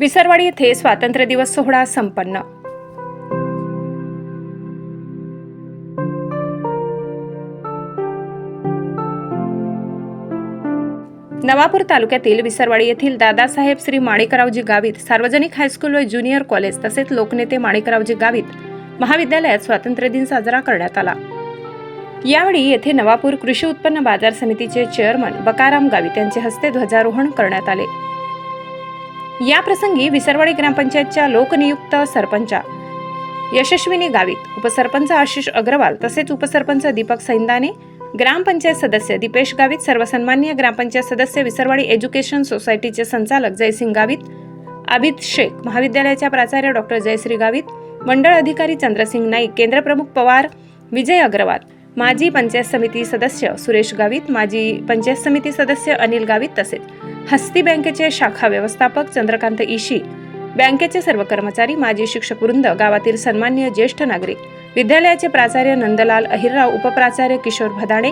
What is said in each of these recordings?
विसरवाडी येथे स्वातंत्र्य दिवस सोहळा संपन्न. नवापूर तालुक्यातील विसरवाडी येथील दादासाहेब श्री माणिकरावजी गावित सार्वजनिक हायस्कूल व ज्युनियर कॉलेज तसेच लोकनेते माणिकरावजी गावित महाविद्यालयात स्वातंत्र्य दिन साजरा करण्यात आला. यावेळी येथे नवापूर कृषी उत्पन्न बाजार समितीचे चेअरमन बकाराम गावित यांचे हस्ते ध्वजारोहण करण्यात आले. या प्रसंगी विसरवाडी ग्रामपंचायतच्या लोकनियुक्त सरपंचा यशस्विनी गावित उपसरपंच आशिष अग्रवाल तसेच उपसरपंच दीपक सैंदाने ग्रामपंचायत सदस्य दीपेश गावित सर्वसन्मान्य ग्रामपंचायत सदस्य विसरवाडी एज्युकेशन सोसायटीचे संचालक जयसिंग गावित आबिद शेख महाविद्यालयाच्या प्राचार्य डॉक्टर जयश्री गावित मंडळ अधिकारी चंद्रसिंग नाईक केंद्रप्रमुख पवार विजय अग्रवाल माजी पंचायत समिती सदस्य सुरेश गावित माजी पंचायत समिती सदस्य अनिल गावित तसेच हस्ती बँकेचे शाखा व्यवस्थापक चंद्रकांत इशी बँकेचे सर्व कर्मचारी माजी शिक्षक वृंद गावातील सन्मान्य ज्येष्ठ नागरिक विद्यालयाचे प्राचार्य नंदलाल अहिरराव उपप्राचार्य किशोर भदाणे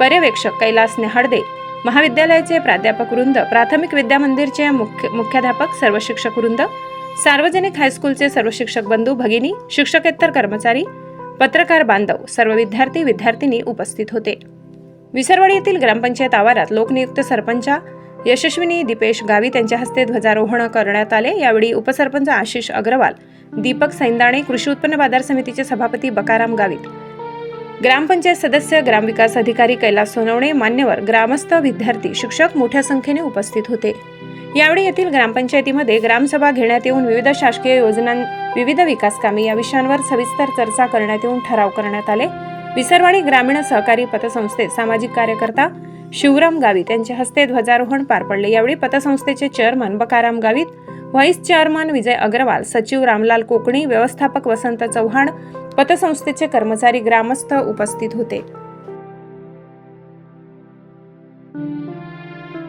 पर्यवेक्षक कैलास नेहाडदे महाविद्यालयाचे प्राध्यापक वृंद प्राथमिक विद्यामंदिरचे मुख्य मुख्याध्यापक सर्व शिक्षक वृंद सार्वजनिक हायस्कूलचे सर्व शिक्षक बंधू भगिनी शिक्षकेतर कर्मचारी पत्रकार बांधव सर्व विद्यार्थी विद्यार्थिनी उपस्थित होते. विसरवाडी येथील ग्रामपंचायत आवारात लोकनियुक्त सरपंचा यशस्विनी दीपेश गावित यांच्या हस्ते ध्वजारोहण करण्यात आले. यावेळी उपसरपंच आशिष अग्रवाल दीपक सैंदाणे कृषी उत्पन्न बाजार समितीचे सभापती बकाराम गावित ग्रामपंचायत सदस्य ग्रामविकास अधिकारी कैलास सोनवणे मान्यवर ग्रामस्थ विद्यार्थी शिक्षक मोठ्या संख्येने उपस्थित होते. यावेळी येथील ग्रामपंचायतीमध्ये ग्रामसभा घेण्यात येऊन विविध शासकीय योजना विविध विकास कामे या विषयांवर सविस्तर चर्चा करण्यात येऊन ठराव करण्यात आले. विसरवाडी ग्रामीण सहकारी पतसंस्थेत सामाजिक कार्यकर्ता शिवराम गावित यांच्या हस्ते ध्वजारोहण पार पडले. यावेळी पतसंस्थेचे chairman Bakaram Gavit vice chairman Vijay Agrawal सचिव रामलाल कोकणी व्यवस्थापक वसंत चव्हाण पतसंस्थेचे कर्मचारी ग्रामस्थ उपस्थित होते.